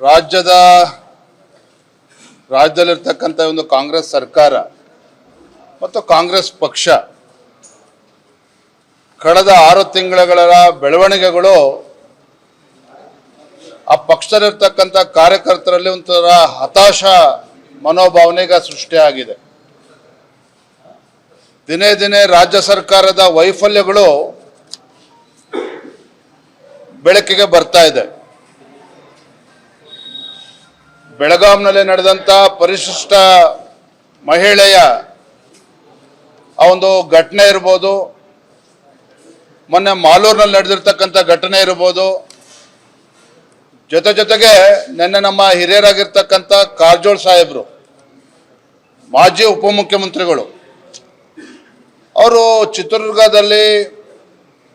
ರಾಜ್ಯದ, ರಾಜ್ಯದಲ್ಲಿರ್ತಕ್ಕಂಥ ಒಂದು ಕಾಂಗ್ರೆಸ್ ಸರ್ಕಾರ ಮತ್ತು ಕಾಂಗ್ರೆಸ್ ಪಕ್ಷ ಕಳೆದ ಆರು ತಿಂಗಳ ಬೆಳವಣಿಗೆಗಳು ಆ ಪಕ್ಷದಲ್ಲಿರ್ತಕ್ಕಂಥ ಕಾರ್ಯಕರ್ತರಲ್ಲಿ ಒಂಥರ ಹತಾಶ ಮನೋಭಾವನೆಗೆ ಸೃಷ್ಟಿಯಾಗಿದೆ. ದಿನೇ ದಿನೇ ರಾಜ್ಯ ಸರ್ಕಾರದ ವೈಫಲ್ಯಗಳು ಬೆಳಕಿಗೆ ಬರ್ತಾ ಇದೆ. ಬೆಳಗಾಂನಲ್ಲಿ ನಡೆದಂಥ ಪರಿಶಿಷ್ಟ ಮಹಿಳೆಯ ಆ ಒಂದು ಘಟನೆ ಇರ್ಬೋದು, ಮೊನ್ನೆ ಮಾಲೂರಿನಲ್ಲಿ ನಡೆದಿರ್ತಕ್ಕಂಥ ಘಟನೆ ಇರ್ಬೋದು, ಜೊತೆ ಜೊತೆಗೆ ನಿನ್ನೆ ನಮ್ಮ ಹಿರಿಯರಾಗಿರ್ತಕ್ಕಂಥ ಕಾರಜೋಳ್ ಸಾಹೇಬರು, ಮಾಜಿ ಉಪಮುಖ್ಯಮಂತ್ರಿಗಳು, ಅವರು ಚಿತ್ರದುರ್ಗದಲ್ಲಿ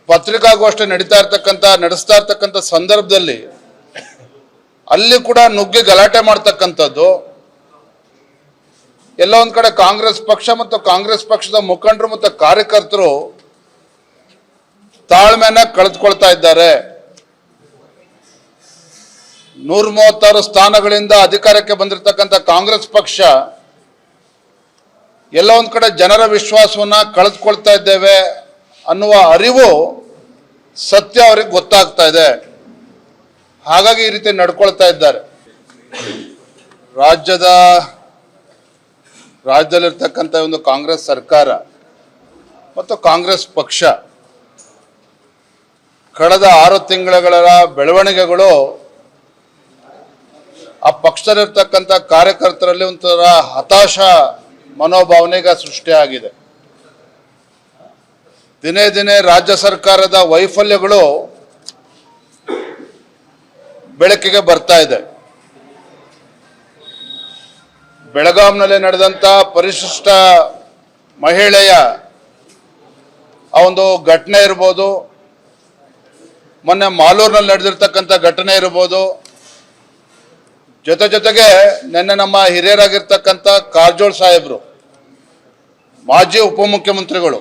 ಪತ್ರಿಕಾಗೋಷ್ಠಿ ನಡೀತಾ ಇರ್ತಕ್ಕಂಥ, ನಡೆಸ್ತಾ ಇರ್ತಕ್ಕಂಥ ಸಂದರ್ಭದಲ್ಲಿ ಅಲ್ಲಿ ಕೂಡ ನುಗ್ಗಿ ಗಲಾಟೆ ಮಾಡ್ತಕ್ಕಂಥದ್ದು. ಎಲ್ಲ ಒಂದ್ ಕಡೆ ಕಾಂಗ್ರೆಸ್ ಪಕ್ಷ ಮತ್ತು ಕಾಂಗ್ರೆಸ್ ಪಕ್ಷದ ಮುಖಂಡರು ಮತ್ತು ಕಾರ್ಯಕರ್ತರು ತಾಳ್ಮೆನ ಕಳೆದುಕೊಳ್ತಾ ಇದ್ದಾರೆ. ನೂರ ಮೂವತ್ತಾರು ಸ್ಥಾನಗಳಿಂದ ಅಧಿಕಾರಕ್ಕೆ ಬಂದಿರತಕ್ಕಂಥ ಕಾಂಗ್ರೆಸ್ ಪಕ್ಷ ಎಲ್ಲ ಒಂದ್ ಕಡೆ ಜನರ ವಿಶ್ವಾಸವನ್ನ ಕಳೆದುಕೊಳ್ತಾ ಇದ್ದೇವೆ ಅನ್ನುವ ಅರಿವು ಸತ್ಯ ಅವ್ರಿಗೆ ಗೊತ್ತಾಗ್ತಾ ಇದೆ. ಹಾಗಾಗಿ ಈ ರೀತಿ ನಡ್ಕೊಳ್ತಾ ಇದ್ದಾರೆ. ರಾಜ್ಯದ, ರಾಜ್ಯದಲ್ಲಿರ್ತಕ್ಕಂಥ ಒಂದು ಕಾಂಗ್ರೆಸ್ ಸರ್ಕಾರ ಮತ್ತು ಕಾಂಗ್ರೆಸ್ ಪಕ್ಷ ಕಳೆದ ಆರು ತಿಂಗಳ ಬೆಳವಣಿಗೆಗಳು ಆ ಪಕ್ಷದಲ್ಲಿರ್ತಕ್ಕಂಥ ಕಾರ್ಯಕರ್ತರಲ್ಲಿ ಒಂಥರ ಹತಾಶ ಮನೋಭಾವನೆಗೆ ಸೃಷ್ಟಿಯಾಗಿದೆ. ದಿನೇ ದಿನೇ ರಾಜ್ಯ ಸರ್ಕಾರದ ವೈಫಲ್ಯಗಳು ಬೆಳಕಿಗೆ ಬರ್ತಾ ಇದೆ. ಬೆಳಗಾಂನಲ್ಲಿ ನಡೆದಂಥ ಪರಿಶಿಷ್ಟ ಮಹಿಳೆಯ ಆ ಒಂದು ಘಟನೆ ಇರ್ಬೋದು, ಮೊನ್ನೆ ಮಾಲೂರಿನಲ್ಲಿ ನಡೆದಿರ್ತಕ್ಕಂಥ ಘಟನೆ ಇರ್ಬೋದು, ಜೊತೆ ಜೊತೆಗೆ ನಿನ್ನೆ ನಮ್ಮ ಹಿರಿಯರಾಗಿರ್ತಕ್ಕಂಥ ಕಾರಜೋಳ್ ಸಾಹೇಬರು, ಮಾಜಿ ಉಪಮುಖ್ಯಮಂತ್ರಿಗಳು,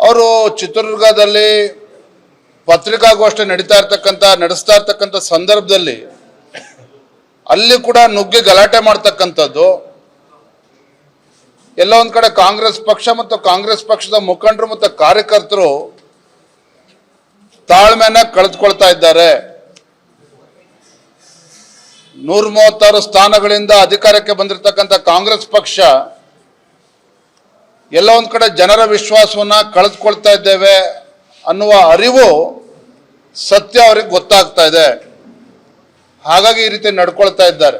ಅವರು ಚಿತ್ರದುರ್ಗದಲ್ಲಿ ಪತ್ರಿಕಾಗೋಷ್ಠಿ ನಡೀತಾ ಇರ್ತಕ್ಕಂಥ, ನಡೆಸ್ತಾ ಇರ್ತಕ್ಕಂಥ ಸಂದರ್ಭದಲ್ಲಿ ಅಲ್ಲಿ ಕೂಡ ನುಗ್ಗಿ ಗಲಾಟೆ ಮಾಡ್ತಕ್ಕಂಥದ್ದು. ಎಲ್ಲ ಒಂದ್ ಕಡೆ ಕಾಂಗ್ರೆಸ್ ಪಕ್ಷ ಮತ್ತು ಕಾಂಗ್ರೆಸ್ ಪಕ್ಷದ ಮುಖಂಡರು ಮತ್ತು ಕಾರ್ಯಕರ್ತರು ತಾಳ್ಮೆನ ಕಳೆದುಕೊಳ್ತಾ ಇದ್ದಾರೆ. ನೂರ ಮೂವತ್ತಾರು ಸ್ಥಾನಗಳಿಂದ ಅಧಿಕಾರಕ್ಕೆ ಬಂದಿರತಕ್ಕಂಥ ಕಾಂಗ್ರೆಸ್ ಪಕ್ಷ, ಎಲ್ಲ ಒಂದು ಕಡೆ ಜನರ ವಿಶ್ವಾಸವನ್ನ ಕಳೆದುಕೊಳ್ತಾ ಇದ್ದೇವೆ. ಅನ್ನುವ ಅರಿವು ಸತ್ಯ ಅವ್ರಿಗೆ ಗೊತ್ತಾಗ್ತಾ ಇದೆ. ಹಾಗಾಗಿ ಈ ರೀತಿ ನಡ್ಕೊಳ್ತಾ ಇದ್ದಾರೆ.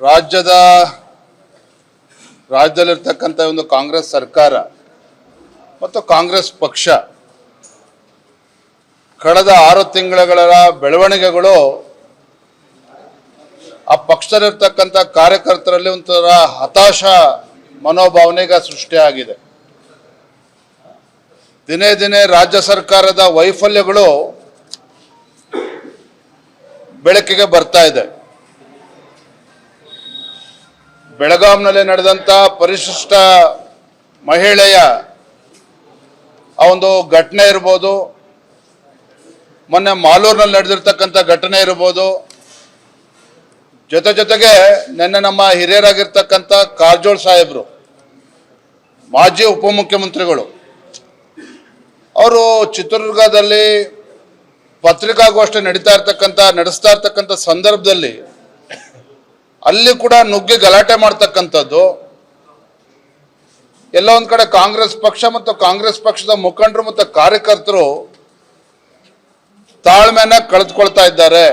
ರಾಜ್ಯದ, ರಾಜ್ಯದಲ್ಲಿರ್ತಕ್ಕಂಥ ಒಂದು ಕಾಂಗ್ರೆಸ್ ಸರ್ಕಾರ ಮತ್ತು ಕಾಂಗ್ರೆಸ್ ಪಕ್ಷ ಕಳೆದ ಆರು ತಿಂಗಳ ಬೆಳವಣಿಗೆಗಳು ಆ ಪಕ್ಷದಲ್ಲಿರ್ತಕ್ಕಂಥ ಕಾರ್ಯಕರ್ತರಲ್ಲಿ ಒಂಥರ ಹತಾಶ ಮನೋಭಾವನೆಗೆ ಸೃಷ್ಟಿಯಾಗಿದೆ. ದಿನೇ ದಿನೇ ರಾಜ್ಯ ಸರ್ಕಾರದ ವೈಫಲ್ಯಗಳು ಬೆಳಕಿಗೆ ಬರ್ತಾ ಇದೆ. ಬೆಳಗಾಂನಲ್ಲಿ ನಡೆದಂಥ ಪರಿಶಿಷ್ಟ ಮಹಿಳೆಯ ಆ ಒಂದು ಘಟನೆ ಇರ್ಬೋದು, ಮೊನ್ನೆ ಮಾಲೂರಿನಲ್ಲಿ ನಡೆದಿರ್ತಕ್ಕಂಥ ಘಟನೆ ಇರ್ಬೋದು, ಜೊತೆ ಜೊತೆಗೆ ನಿನ್ನೆ ನಮ್ಮ ಹಿರಿಯರಾಗಿರ್ತಕ್ಕಂಥ ಕಾರಜೋಳ್ ಸಾಹೇಬರು, ಮಾಜಿ ಉಪಮುಖ್ಯಮಂತ್ರಿಗಳು ಅವರು ಚಿತ್ರದುರ್ಗದಲ್ಲಿ ಪತ್ರಿಕಾಗೋಷ್ಠಿ ನಡೀತಾ ಇರ್ತಕ್ಕಂಥ, ನಡೆಸ್ತಾ ಇರ್ತಕ್ಕಂಥ ಸಂದರ್ಭದಲ್ಲಿ ಅಲ್ಲಿ ಕೂಡ ನುಗ್ಗಿ ಗಲಾಟೆ ಮಾಡ್ತಕ್ಕಂಥದ್ದು. ಎಲ್ಲ ಒಂದು ಕಡೆ ಕಾಂಗ್ರೆಸ್ ಪಕ್ಷ ಮತ್ತು ಕಾಂಗ್ರೆಸ್ ಪಕ್ಷದ ಮುಖಂಡರು ಮತ್ತು ಕಾರ್ಯಕರ್ತರು ತಾಳ್ಮೆನ ಕಳೆದುಕೊಳ್ತಾ ಇದ್ದಾರೆ.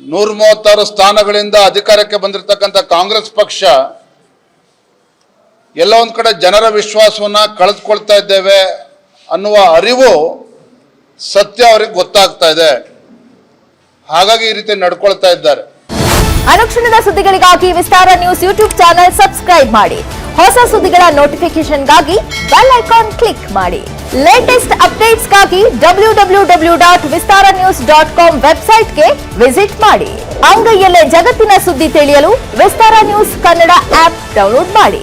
ನೂರ ಮೂವತ್ತಾರು ಸ್ಥಾನಗಳಿಂದ ಅಧಿಕಾರಕ್ಕೆ ಬಂದಿರತಕ್ಕಂಥ ಕಾಂಗ್ರೆಸ್ ಪಕ್ಷ ಎಲ್ಲ ಒಂದು ಕಡೆ ಜನರ ವಿಶ್ವಾಸವನ್ನು ಕಳೆದುಕೊಳ್ತಾ ಇದ್ದೇವೆ ಅನ್ನುವ ಅರಿವು ಸತ್ಯ ಅವರಿಗೆ ಗೊತ್ತಾಗ್ತಾ ಇದೆ. ಹಾಗಾಗಿ ಈ ರೀತಿ ನಡ್ಕೊಳ್ತಾ ಇದ್ದಾರೆ. ಅನುಕ್ಷಣದ ಸುದ್ದಿಗಳಿಗಾಗಿ Vistara news YouTube channel subscribe ಮಾಡಿ. ಹೊಸ ಸುದ್ದಿಗಳ ನೋಟಿಫಿಕೇಶನ್ಗಾಗಿ ಬೆಲ್ ಐಕಾನ್ ಕ್ಲಿಕ್ ಮಾಡಿ. Latest ಅಪ್ಡೇಟ್ಸ್ಗಾಗಿ W W W dot Vistara news dot com ವೆಬ್ಸೈಟ್ಗೆ ವಿಸಿಟ್ ಮಾಡಿ. ಅಂಗೈಯಲ್ಲೇ ಜಗತ್ತಿನ ಸುದ್ದಿ ತಿಳಿಯಲು Vistara news Kannada app download ಮಾಡಿ.